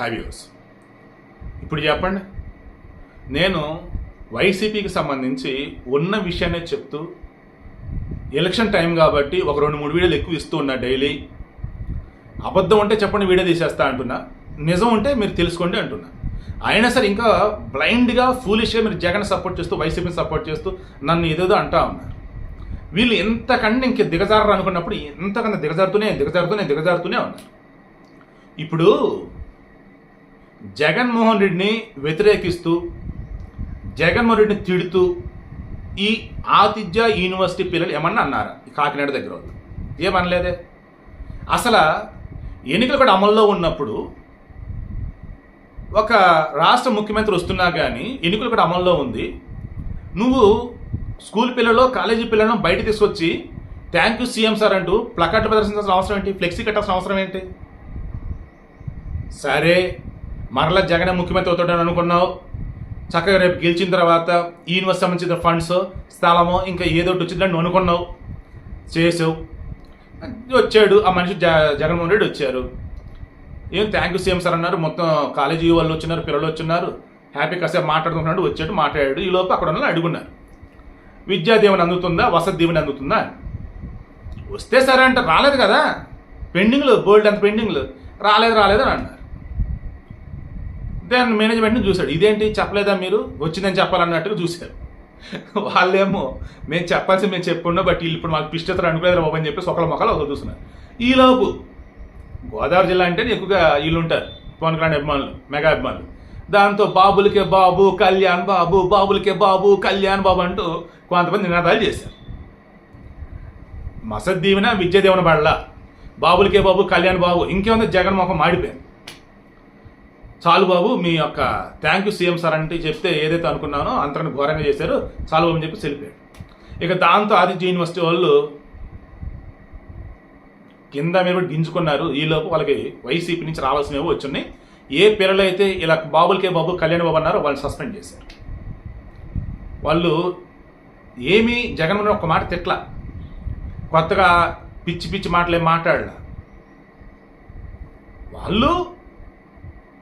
హ్యావ్యూస్ ఇప్పుడు చెప్పండి. నేను వైసీపీకి సంబంధించి ఉన్న విషయాన్ని చెప్తూ ఎలక్షన్ టైం కాబట్టి ఒక రెండు మూడు వీడియోలు ఎక్కువ ఇస్తూ ఉన్నా డైలీ అబద్ధం ఉంటే చెప్పండి వీడియో తీసేస్తా అంటున్నా. నిజం ఉంటే మీరు తెలుసుకోండి అంటున్నా. అయినా సరే ఇంకా బ్లైండ్గా ఫూలిష్గా మీరు జగన్ సపోర్ట్ చేస్తూ వైసీపీని సపోర్ట్ చేస్తూ నన్ను ఏదేదో అంటా ఉన్నారు. వీళ్ళు ఎంతకన్నా ఇంక దిగజారరు అనుకున్నప్పుడు ఎంతకన్నా దిగజారుతూనే దిగజారుతూనే దిగజారుతూనే ఉన్నారు. ఇప్పుడు జగన్మోహన్ రెడ్డిని వ్యతిరేకిస్తూ జగన్మోహన్ రెడ్డిని తిడుతూ ఈ ఆతిథ్య యూనివర్సిటీ పిల్లలు ఏమన్నా అన్నారా? ఈ కాకినాడ దగ్గర వాళ్ళు. ఏమనలేదే? అసలు ఎన్నికలు కూడా అమల్లో ఉన్నప్పుడు ఒక రాష్ట్ర ముఖ్యమంత్రి వస్తున్నా కానీ ఎన్నికలు కూడా అమల్లో ఉంది. నువ్వు స్కూల్ పిల్లలు కాలేజీ పిల్లలను బయట తీసుకొచ్చి థ్యాంక్ యూ సీఎం సార్ అంటూ ప్లకార్డు ప్రదర్శించాల్సిన అవసరం ఏంటి? ఫ్లెక్సీ కట్టాల్సిన అవసరం ఏంటి? సరే మరలా జగన్ ముఖ్యమంత్రి అవుతాడని అనుకున్నావు. చక్కగా రేపు గెలిచిన తర్వాత యూనివర్స్ యూనివర్సిటీ సంబంధించిన ఫండ్స్ స్థలము ఇంకా ఏదో ఒకటి వచ్చిందని నువ్వు అనుకున్నావు. చేసావు. వచ్చాడు. ఆ మనిషి జ జగన్మోహన్ రెడ్డి వచ్చారు. ఏం థ్యాంక్ యూ సీఎం సార్ అన్నారు. మొత్తం కాలేజీ వాళ్ళు వచ్చినారు పిల్లలు వచ్చినారు. హ్యాపీ కాసేపు మాట్లాడుకుంటున్నాడు వచ్చాడు మాట్లాడాడు. ఈ లోపు అక్కడ ఉన్న అడుగున్నారు. విద్యా దీవెన అందుతుందా? వసతి దీవెన అందుతుందా? వస్తే సరే అంటే రాలేదు కదా. పెండింగ్లు బోల్డ్ అంత పెండింగ్లు రాలేదు రాలేదు అని అన్నారు. దాని మేనేజ్మెంట్ని చూశాడు. ఇదేంటి? చెప్పలేదా మీరు? వచ్చిందని చెప్పాలన్నట్టుగా చూశారు. వాళ్ళేమో మేము చెప్పాల్సి మేము చెప్పుకున్నా బట్ వీళ్ళు ఇప్పుడు మాకు పిష్టతలు అనుకోలేదు బాబు అని చెప్పి సొకల మొక్కలు ఒకరు చూస్తున్నారు. ఈలోపు గోదావరి జిల్లా అంటే ఎక్కువగా వీళ్ళు ఉంటారు పవన్ కళ్యాణ్ అభిమానులు మెగా అభిమానులు. దాంతో బాబులకే బాబు కళ్యాణ్ బాబు బాబులకే బాబు కళ్యాణ్ బాబు అంటూ కొంతమంది నినాదాలు చేశారు. మసద్ విద్యాదేవన విద్యా దీవెన బాబులకే బాబు కళ్యాణ్ బాబు ఇంకేముంది? జగన్ మాడిపోయింది. చాలు బాబు మీ యొక్క థ్యాంక్ యూ సీఎం సార్ అంటే చెప్తే ఏదైతే అనుకున్నానో అంతకన్నా ఘోరంగా చేశారు. చాలు బాబు అని చెప్పి వెళ్ళిపోయాడు ఇక దాంతో ఆదిత్య యూనివర్సిటీ వాళ్ళు కింద మీరు కూడా గింజుకున్నారు. ఈలోపు వాళ్ళకి వైసీపీ నుంచి రావాల్సినవి వచ్చున్నాయి. ఏ పిల్లలు అయితే ఇలా బాబులకే బాబు కళ్యాణ్ బాబు అన్నారో వాళ్ళు సస్పెండ్ చేశారు. వాళ్ళు ఏమీ జగన్మోహన్ ఒక మాట తిట్ల కొత్తగా పిచ్చి పిచ్చి మాటలే మాట్లాడలా. వాళ్ళు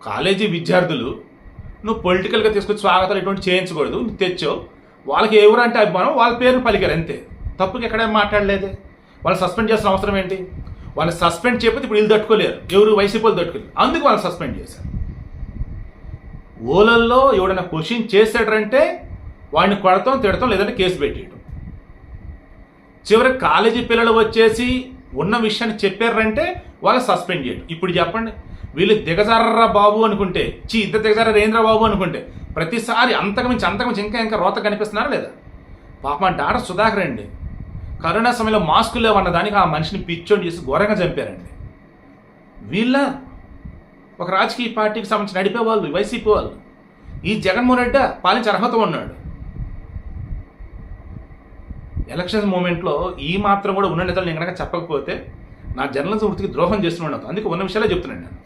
కాలేజీ విద్యార్థులు నువ్వు పొలిటికల్గా తీసుకొచ్చి స్వాగతాలు ఇటువంటి చేయించకూడదు నువ్వు తెచ్చావు. వాళ్ళకి ఎవరంటే అభిమానం వాళ్ళ పేరు పలికారు అంతే. తప్పుకి ఎక్కడేం మాట్లాడలేదే. వాళ్ళు సస్పెండ్ చేసిన అవసరం ఏంటి? వాళ్ళు సస్పెండ్ చేయకపోతే ఇప్పుడు వీళ్ళు తట్టుకోలేరు. ఎవరు? వైసీపీ వాళ్ళు తట్టుకోలేరు. అందుకు వాళ్ళు సస్పెండ్ చేశారు. ఓలల్లో ఎవడైనా క్వశ్చన్ చేశాడంటే వాడిని కొడతాం తిడతాం లేదంటే కేసు పెట్టేయడం చివరి కాలేజీ పిల్లలు వచ్చేసి ఉన్న విషయాన్ని చెప్పారంటే వాళ్ళు సస్పెండ్ చేయడం ఇప్పుడు చెప్పండి. వీళ్ళు దిగజారరా బాబు అనుకుంటే చీ ఇద్దరు దిగజార రేంద్ర బాబు అనుకుంటే ప్రతిసారి అంతకుమించి అంతకుమించి ఇంకా ఇంకా రోత కనిపిస్తున్నారా లేదా? పాప మా డాక్టర్ సుధాకర్ అండి. కరోనా సమయంలో మాస్కులు లేవన్న దానికి ఆ మనిషిని పిచ్చోని చేసి ఘోరంగా చంపారండి. వీళ్ళ ఒక రాజకీయ పార్టీకి సంబంధించి నడిపే వాళ్ళు వైసీపీ వాళ్ళు. ఈ జగన్మోహన్ రెడ్డి పాలించే అర్హత ఉన్నాడు. ఎలక్షన్స్ మూమెంట్లో ఈ మాత్రం కూడా ఉన్న నేతలు నేను కనుక చెప్పకపోతే నా జర్నలిజం వృత్తికి ద్రోహం చేస్తున్నాడు అందుకే ఉన్న విషయాలే చెప్తున్నాను నేను.